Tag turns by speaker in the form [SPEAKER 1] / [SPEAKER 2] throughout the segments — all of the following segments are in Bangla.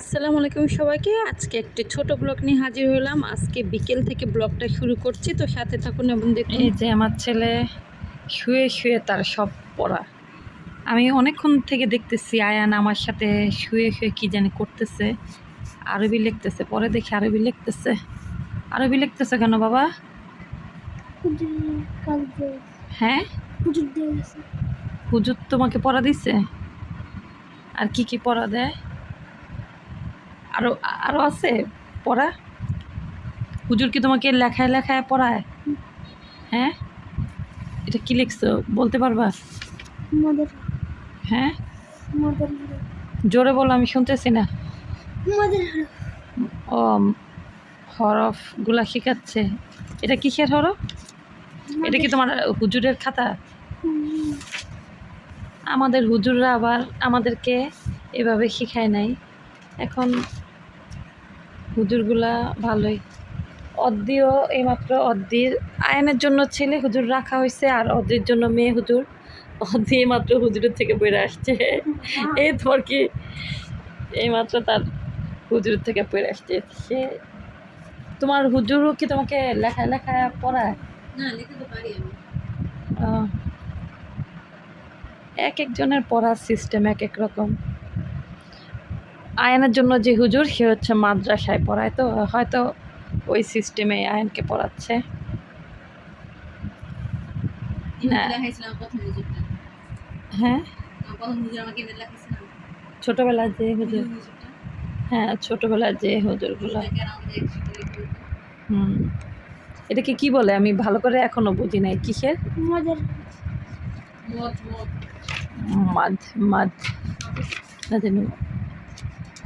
[SPEAKER 1] আসসালামু আলাইকুম সবাইকে। আজকে একটি ছোট ব্লগ নিয়ে হাজির হলাম। আজকে বিকেল থেকে ব্লগটা শুরু করছি তো সাথে থাকুন এবং দেখুন। এই যে আমার ছেলে শুয়ে শুয়ে তার সব পড়া। আমি অনেকক্ষণ থেকে দেখতেছি আয়ান আমার সাথে শুয়ে শুয়ে কি জানি করতেছে। আরবি লিখতেছে পরে দেখি আরবি লিখতেছে। আরবি লিখতেছে কেন বাবা? হ্যাঁ?
[SPEAKER 2] হুজুর
[SPEAKER 1] তোমাকে পড়া দিছে? আর কি কি পড়া দেয়? আরও আরও আছে পড়া। হুজুর কি তোমাকে লেখায় লেখায় পড়ায়? হ্যাঁ? এটা কি লিখছো? বলতে পারবা? হ্যাঁ? জোরে বলো আমি শুনতেছি না। ও হরফগুলা শেখাচ্ছে। এটা কিসের হরফ? এটা কি তোমার হুজুরের খাতা? আমাদের হুজুররা আবার আমাদেরকে এভাবে শিখায় নাই। এখন হুজুরগুলা ভালোই। অদ্দিও এইমাত্র অদ্দির আয়নের জন্য ছেলে হুজুর রাখা হয়েছে আর অদ্রির জন্য মেয়ে হুজুর। অদ্দি এইমাত্র হুজুরের থেকে বেড়ে আসছে। এই তোমার কি? এইমাত্র তার হুজুরের থেকে বেড়ে আসছে। সে তোমার হুজুরও কি তোমাকে লেখা লেখা পড়ায়?
[SPEAKER 3] না লিখে তো পারি আমি।
[SPEAKER 1] এক একজনের পড়ার সিস্টেম এক এক রকম। আয়নের জন্য যে হুজুর সে হচ্ছে মাদ্রাসায় পড়ায়। তো হয়তো ওই সিস্টেমে আয়নকে পড়াচ্ছে। হ্যাঁ।
[SPEAKER 3] আমার প্রথম হুজুর আমাকে এনে দেখাইছিলাম
[SPEAKER 1] ছোটবেলার যে হুজুর। হ্যাঁ ছোটবেলার যে হুজুরগুলো। হুম। এটাকে কি বলে? আমি ভালো করে এখনও বুঝি নাই। কিসের?
[SPEAKER 3] মাদ। মাদ।
[SPEAKER 1] না জানি।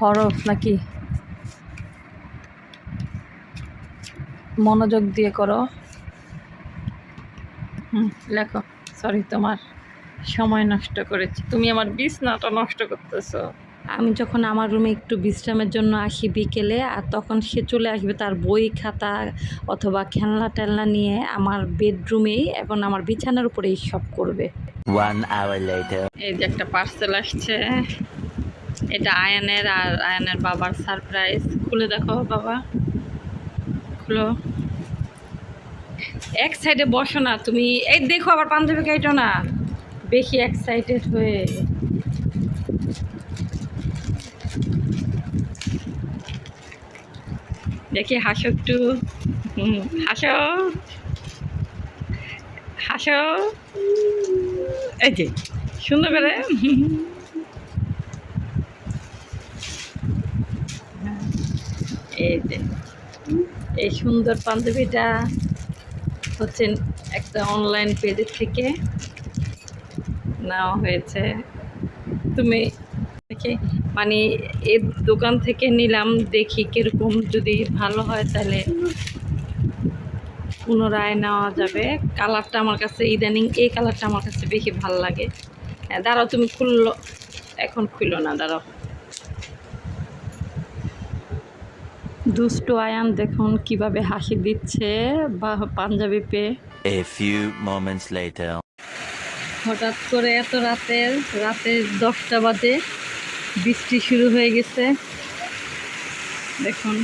[SPEAKER 1] হরফ নাকি? মনোযোগ দিয়ে করো। হুম লেখো। সরি তোমার সময় নষ্ট করেছি। তুমি আমার বিছনাটা নষ্ট করতেছো। আমি যখন আমার রুমে একটু বিশ্রামের জন্য আসি বিকেলে আর তখন সে চলে আসবে তার বই খাতা অথবা খেলনা টেলনা নিয়ে আমার বেডরুমেই এবং আমার বিছানার উপরেই সব করবে. এই যে একটা পার্সেল আসছে। এটা আয়ানের আর আয়ানের বাবার সারপ্রাইজ। খুলে দেখো বাবা। খুলো। এক সাইডে বসো না তুমি। এই দেখো আবার পাঞ্জাবি কাইটো না। বেশি এক্সাইটেড হয়ে। দেখি হাসো একটু। হাসো। হাসো। এই যে সুন্দর করে এই যে, এই সুন্দর পাঞ্জাবিটা হচ্ছে একটা অনলাইন পেজের থেকে নেওয়া হয়েছে। তুমি মানে এই দোকান থেকে নিলাম, দেখি কীরকম যদি ভালো হয় তাহলে পুনরায় নেওয়া যাবে। কালারটা আমার কাছে ইদানিং, এই কালারটা আমার কাছে বেশি ভালো লাগে। হ্যাঁ দাঁড়াও, তুমি খুললো, এখন খুললো না, দাঁড়াও। দুষ্টু আয়ান দেখুন কীভাবে হাসি দিচ্ছে বা পাঞ্জাবি পেয়ে।
[SPEAKER 4] A few moments later.
[SPEAKER 1] হঠাৎ করে এত রাতের রাতে দশটা বাজে বৃষ্টি শুরু হয়ে গেছে। দেখুন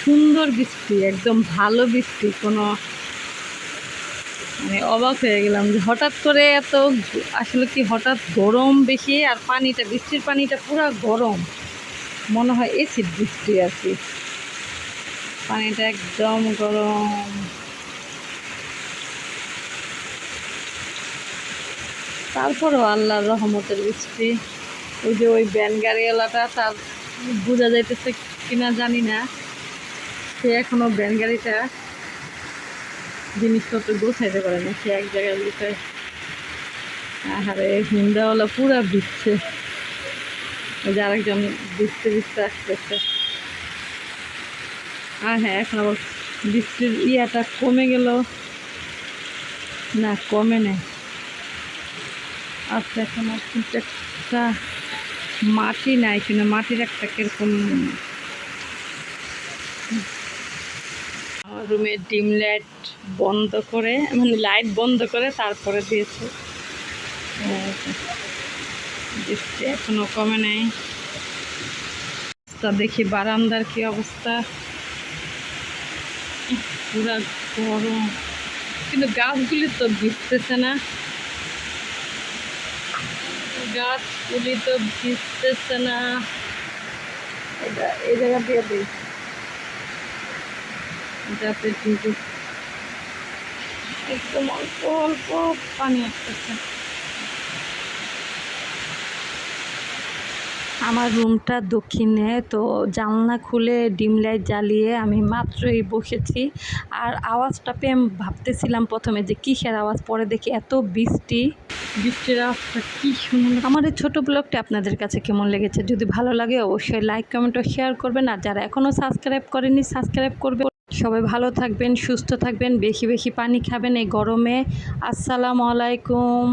[SPEAKER 1] সুন্দর বৃষ্টি একদম ভালো বৃষ্টি কোনো মানে অবাক হয়ে গেলাম যে হঠাৎ করে এত আসলে কি হঠাৎ গরম বেশি? আর পানিটা বৃষ্টির পানিটা পুরো গরম। মনে হয় এসিড বৃষ্টি কি। পানিটা একদম গরম। তারপরও আল্লাহর রহমতের বৃষ্টি। ওই যে ওই ব্যান গাড়িওয়ালাটা, তার বোঝা যাইতেছে কিনা জানি না। সে এখনও ব্যান গাড়িটা জিনিসপত্র গোছাইতে পারে না। সে এক জায়গায় গোছায় আহারে হিন্দাওয়ালা পুরা ওই আরেকজন বিছতে বিছতে আসতেছে। আর হ্যাঁ এখন আবার বৃষ্টির ইয়াটা কমে গেল। না, কমে নেই। আচ্ছা এখন একটা মাটি নাই কিন্তু মাটির একটা কীরকম রুমের ডিম লাইট বন্ধ করে মানে লাইট বন্ধ করে তারপরে দিয়েছে। এখনও কমে নেই। অবস্থা দেখি বারান্দার কি অবস্থা। পুরা গরম। কিন্তু গাছগুলি তো ভিজতেছে না। গাছগুলি তো ভিজতেছে না। এটা এই জায়গা দিয়ে যাতে ভিজে একদম অল্প অল্প পানি আসতেছে। আমার রুমটা দক্ষিণে তো জানলা খুলে ডিম লাইট জ্বালিয়ে আমি মাত্রই বসেছি। আর আওয়াজটা পেয়ে আমি ভাবতেছিলাম প্রথমে যে কিসের আওয়াজ পরে দেখি এত বৃষ্টি। বৃষ্টির আওয়াজটা কি শুনুন আমার এই ছোটো ব্লগটা আপনাদের কাছে কেমন লেগেছে? যদি ভালো লাগে অবশ্যই লাইক কমেন্ট ও শেয়ার করবেন। আর যারা এখনও সাবস্ক্রাইব করেনি সাবস্ক্রাইব করবে সবাই ভালো থাকবেন সুস্থ থাকবেন বেশি বেশি পানি খাবেন এই গরমে। আসসালামু আলাইকুম।